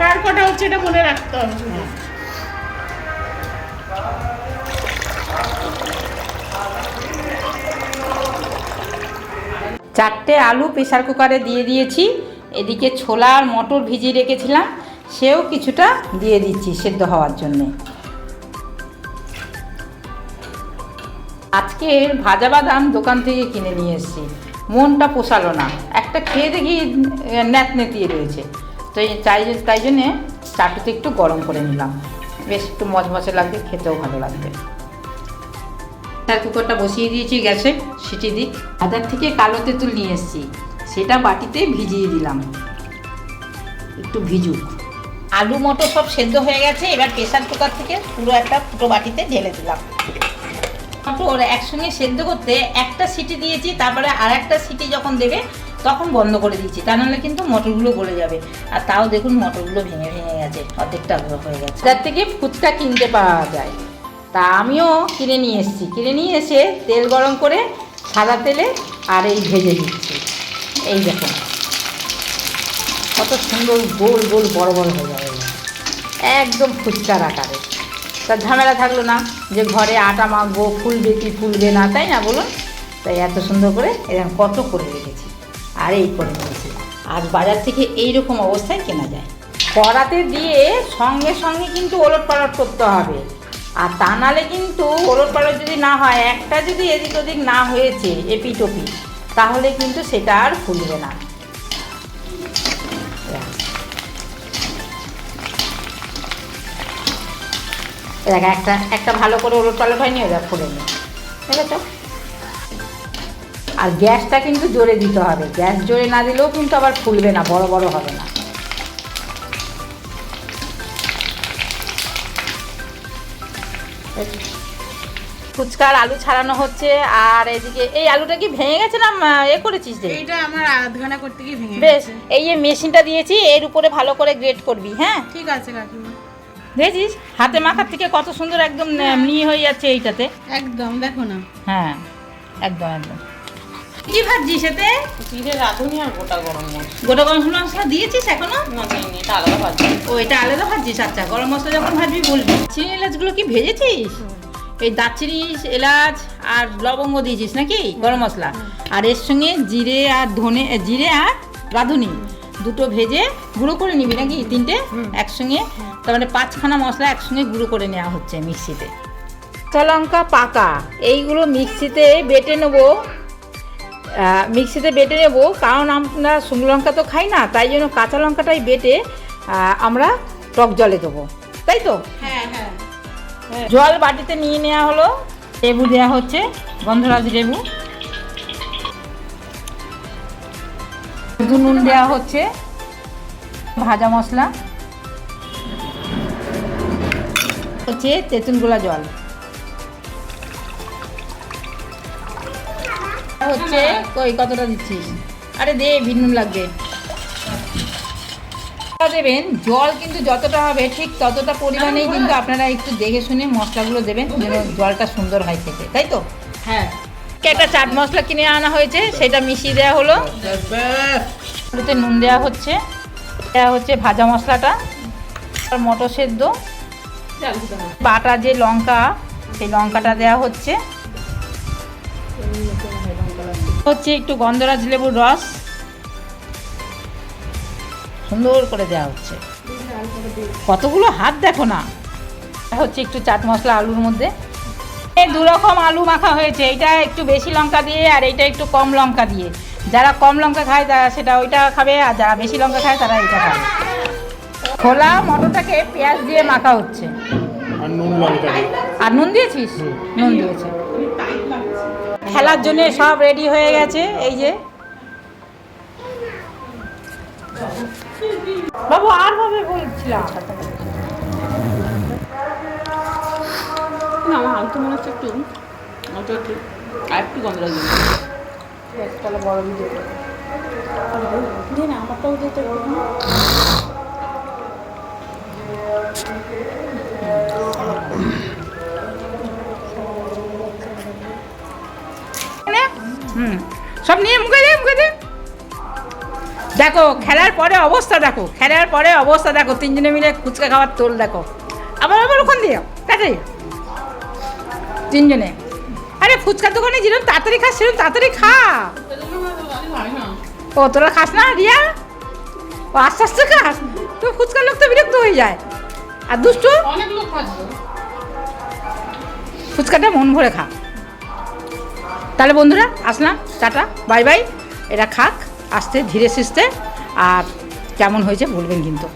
কার কটা হচ্ছে এটা মনে রাখতে হবে। চারটে আলু প্রেশার কুকারে দিয়ে দিয়েছি। এদিকে ছোলা আর মটর ভিজিয়ে রেখেছিলাম। সেও কিছুটা দিয়ে দিচ্ছি সেদ্ধ হওয়ার জন্যে। আজকে ভাজা বাদাম দোকান থেকে কিনে নিয়ে এসেছি। মনটা পোষালো না। একটা খেয়ে দেখি ন্যাত নেতিয়ে রয়েছে। তো তাই তাই জন্যে চাটুতে একটু গরম করে নিলাম। বেশ একটু মচমচে লাগবে খেতেও ভালো লাগবে। প্রেসার কুকারটা বসিয়ে দিয়েছি গ্যাসে সিটি দিই। বাজার থেকে কালো তেঁতুল নিয়ে এসেছি সেটা বাটিতে ভিজিয়ে দিলাম। একটু ভিজুক। আলু মটর সব সেদ্ধ হয়ে গেছে এবার প্রেসার কুকার থেকে পুরো একটা ফুটো বাটিতে ঢেলে দিলাম। মটর একসঙ্গে সেদ্ধ করতে একটা সিটি দিয়েছি তারপরে আর একটা সিটি যখন দেবে তখন বন্ধ করে দিচ্ছি তা নাহলে কিন্তু মটরগুলো গলে যাবে। আর তাও দেখুন মটরগুলো ভেঙে ভেঙে গেছে। অর্ধেকটা হয়ে গেছে। তার থেকে ফুচকা কিনতে পাওয়া যায়। তা আমিও কিনে নিয়ে এসেছি। কিনে নিয়ে এসে তেল গরম করে সাদা তেলে আর এই ভেজে দিচ্ছি এই দেখুন। কত সুন্দর গোল গোল বড় বড় হয়ে যাবে। একদম ফুচকার আকারে। তার ঝামেলা থাকল না যে ঘরে আটা মাখবো ফুলবে কি ফুলবে না, তাই না বলুন? তাই এত সুন্দর করে এরকম কত করে রেখেছি। আর এই করে নিয়েছি আজ বাজার থেকে এই রকম অবস্থায় কেনা যায়। কড়াতে দিয়ে সঙ্গে সঙ্গে কিন্তু ওলট পালট করতে হবে। আর তা নাহলে কিন্তু ওলট পালট যদি না হয়, একটা যদি এদিক ওদিক না হয়েছে এপিট ওপিট তাহলে কিন্তু সেটা আর ফুলবে না। দেখ, একটা একটা ভালো করে ওলট পালট হয়নি, ওটা ফুলে নি ঠিক আছে আর গ্যাসটা কিন্তু জোরে দিতে হবে। গ্যাস জোরে না দিলেও কিন্তু আবার ফুলবে না বড় বড় হবে না। ফুচকার আলু ছাড়ানো হচ্ছে আর এদিকে এই আলুটা কি ভেঙে গেছে না এ করেছিস যে? এইটা আমার আধ ঘণ্টা করতে গিয়ে ভেঙে বেশ এই যে মেশিনটা দিয়েছি এর উপরে ভালো করে গ্রেট করবি হ্যাঁ? ঠিক আছে কাকিমা। দেখছিস? হাতে মাখার থেকে কত সুন্দর একদম এমনি হয়ে যাচ্ছে এইটাতে। একদম দেখো না। হ্যাঁ একদম একদম। কি ভাবছিস এতে? জিরে রাঁধুনি আর গোটা গরম মশলা। গোটা গরম মশলা দিয়েছিস এখনও? না দিইনি এটা আলাদা ভাজি ও এটা আলাদা ভাজছিস? আচ্ছা গরম মশলা যখন ভাজবি বলবি। চিনি এলাচগুলো কি ভেজেছিস? এই দারচিনি এলাচ আর লবঙ্গ দিয়েছিস নাকি গরম মশলা? আর এর সঙ্গে জিরে আর ধনে জিরে আর রাঁধুনি দুটো ভেজে গুঁড়ো করে নিবি নাকি তিনটে? একসঙ্গে? তার মানে পাঁচখানা মশলা একসঙ্গে গুঁড়ো করে নেওয়া হচ্ছে মিক্সিতে। কাঁচা লঙ্কা পাকা এইগুলো মিক্সিতে বেটে নেব। মিক্সিতে বেটে নেব কারণ আমরা শুকনো লঙ্কা তো খাই না তাই জন্য কাঁচা লঙ্কাটাই বেটে আমরা টক জলে দেবো। তাই তো? হ্যাঁ হ্যাঁ। জল বাটিতে নিয়ে নেওয়া হলো লেবু দেওয়া হচ্ছে গন্ধরাজ লেবু। নুন দেওয়া হচ্ছে ভাজা মশলা হচ্ছে তেঁতুল গোলা জল। হচ্ছে কই কতটা দিচ্ছিস? আরে দে ভিন্ন লাগবে। দেবেন জল কিন্তু যতটা হবে ঠিক ততটা পরিমাণেই কিন্তু আপনারা একটু দেখে শুনে মশলাগুলো দেবেন যেন জলটা সুন্দর হয় থেকে তাই তো? হ্যাঁ। একটা চাট মশলা কিনে আনা হয়েছে সেটা মিশিয়ে দেওয়া হলো। আলুতে নুন দেওয়া হচ্ছে দেওয়া হচ্ছে ভাজা মশলাটা আর মটর সেদ্ধ। বাটা যে লঙ্কা সেই লঙ্কাটা দেওয়া হচ্ছে। হচ্ছে একটু গন্ধরাজ লেবুর রস। সুন্দর করে দেওয়া হচ্ছে। কতগুলো হাত দেখো না। হচ্ছে একটু চাট মশলা আলুর মধ্যে। এই দু রকম আলু মাখা হয়েছে। এইটা একটু বেশি লঙ্কা দিয়ে আর এইটা একটু কম লঙ্কা দিয়ে। যারা কম লঙ্কা খায় তারা সেটা ওইটা খাবে আর যারা বেশি লঙ্কা খায় তারা এটা খাবে। খোলা মটরটাকে পেঁয়াজ দিয়ে মাখা হচ্ছে। আর নুন লঙ্কা আর নুন দিয়েছিস? নুন দিয়েছে। খেলার জন্য সব রেডি হয়ে গেছে এই যে। বাবু আর ভাবে বলছিলাম। না আমার তো মনে হচ্ছে একটু একটু আর একটু গন্ধ লাগে তাহলে বড় ভিডিও দিন আমারটাও দিতে হুম। সব নিয়ে মুখে দে মুখে দে। দেখো খেলার পরে অবস্থা দেখো খেলার পরে অবস্থা দেখো তিনজনে মিলে ফুচকা খাওয়ার তোল দেখো। আবার আবার ওখান দিয়ে কাটে তিনজনে। আরে ফুচকার দোকানে যেরকম তাড়াতাড়ি খাস সেরকম তাড়াতাড়ি খা। ও তোরা খাস না রিয়া? ও আস্তে আস্তে খাস। তো ফুচকার লোক তো বিরক্ত হয়ে যায়। আর দুষ্টু? অনেক লোক ফুচকাটা মন ভরে খা। তাহলে বন্ধুরা, আসলাম, টাটা, বাই বাই। এটা খাক, আস্তে ধীরে সুস্থে আর কেমন হয়েছে বলবেন কিন্তু।